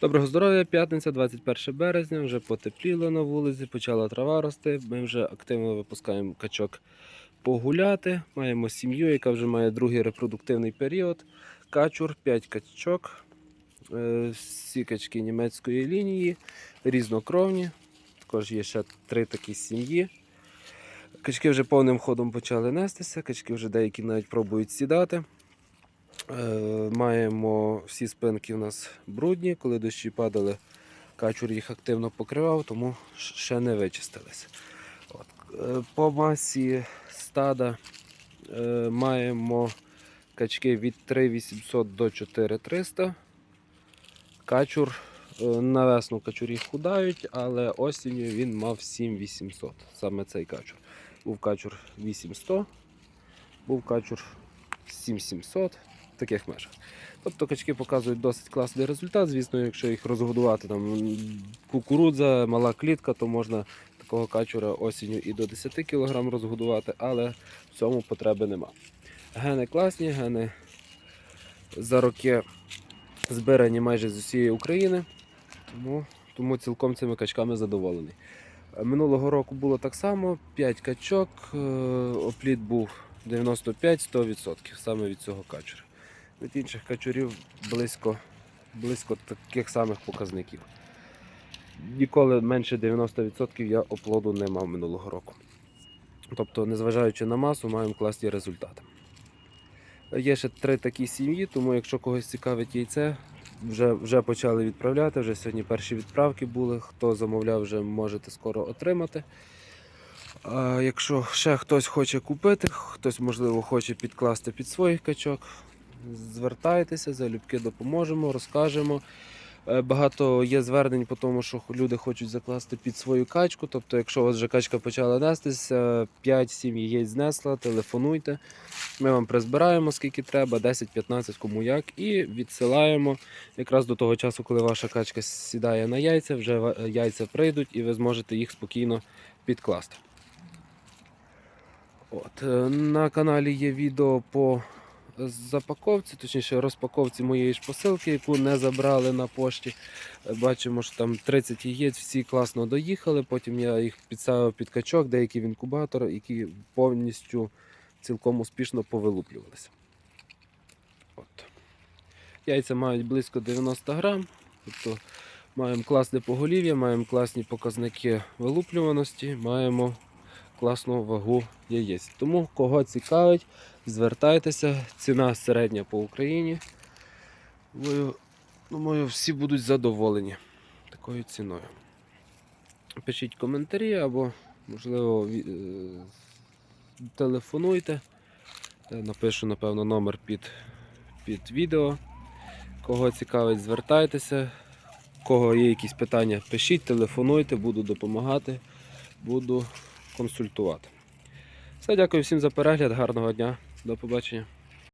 Доброго здоров'я, п'ятниця, 21 березня, вже потепліло на вулиці, почала трава рости. Ми вже активно випускаємо качок погуляти. Маємо сім'ю, яка вже має другий репродуктивний період. Качур, 5 качок. Е, Всі качки німецької лінії, різнокровні. Також є ще три такі сім'ї. Качки вже повним ходом почали нестися, качки вже деякі навіть пробують сідати. Е, Маємо всі спинки у нас брудні. Коли дощі падали, качур їх активно покривав, тому ще не вичистились. Е, По масі стада е, маємо качки від 3800 до 4300. Качур на весну качурі худають, але осінню він мав 7800. Саме цей качур. Був качур 8100, був качур 7700 таких межах. Тобто качки показують досить класний результат. Звісно, якщо їх розгодувати там кукурудза, мала клітка, то можна такого качура осінню і до 10 кг розгодувати, але в цьому потреби нема. Гени класні, гени за роки збирані майже з усієї України, тому, тому цілком цими качками задоволений. Минулого року було так само: 5 качок, е, опліт був 95-100% саме від цього качура. Від інших качурів близько, близько таких самих показників. Ніколи менше 90% я оплоду не мав минулого року. Тобто, незважаючи на масу, маємо класні результати. Є ще три такі сім'ї, тому якщо когось цікавить яйце, вже, вже почали відправляти. Вже сьогодні перші відправки були. Хто замовляв, вже можете скоро отримати. А якщо ще хтось хоче купити, хтось, можливо, хоче підкласти під своїх качок, звертайтеся, залюбки допоможемо, розкажемо. Е, Багато є звернень по тому, що люди хочуть закласти під свою качку. Тобто, якщо у вас вже качка почала нестися, 5-7 яєць знесла, телефонуйте. Ми вам призбираємо скільки треба, 10-15 кому як, і відсилаємо якраз до того часу, коли ваша качка сідає на яйця, вже яйця прийдуть і ви зможете їх спокійно підкласти. От, е, на каналі є відео по запаковці, точніше розпаковці моєї ж посилки, яку не забрали на пошті. Е, Бачимо, що там 30 яєць, всі класно доїхали. Потім я їх підставив під качок, деякі в інкубатор, які повністю цілком успішно повилуплювалися. От. Яйця мають близько 90 грам. Тобто маємо класне поголів'я, маємо класні показники вилуплюваності, маємо класну вагу яєць. Тому кого цікавить, звертайтеся. Ціна середня по Україні. Думаю, думаю, всі будуть задоволені такою ціною. Пишіть коментарі або, можливо, е, телефонуйте. Напишу, напевно, номер під, під відео. Кого цікавить, звертайтеся. Кого є якісь питання, пишіть, телефонуйте, буду допомагати, буду консультувати. Все, дякую всім за перегляд, гарного дня, до побачення.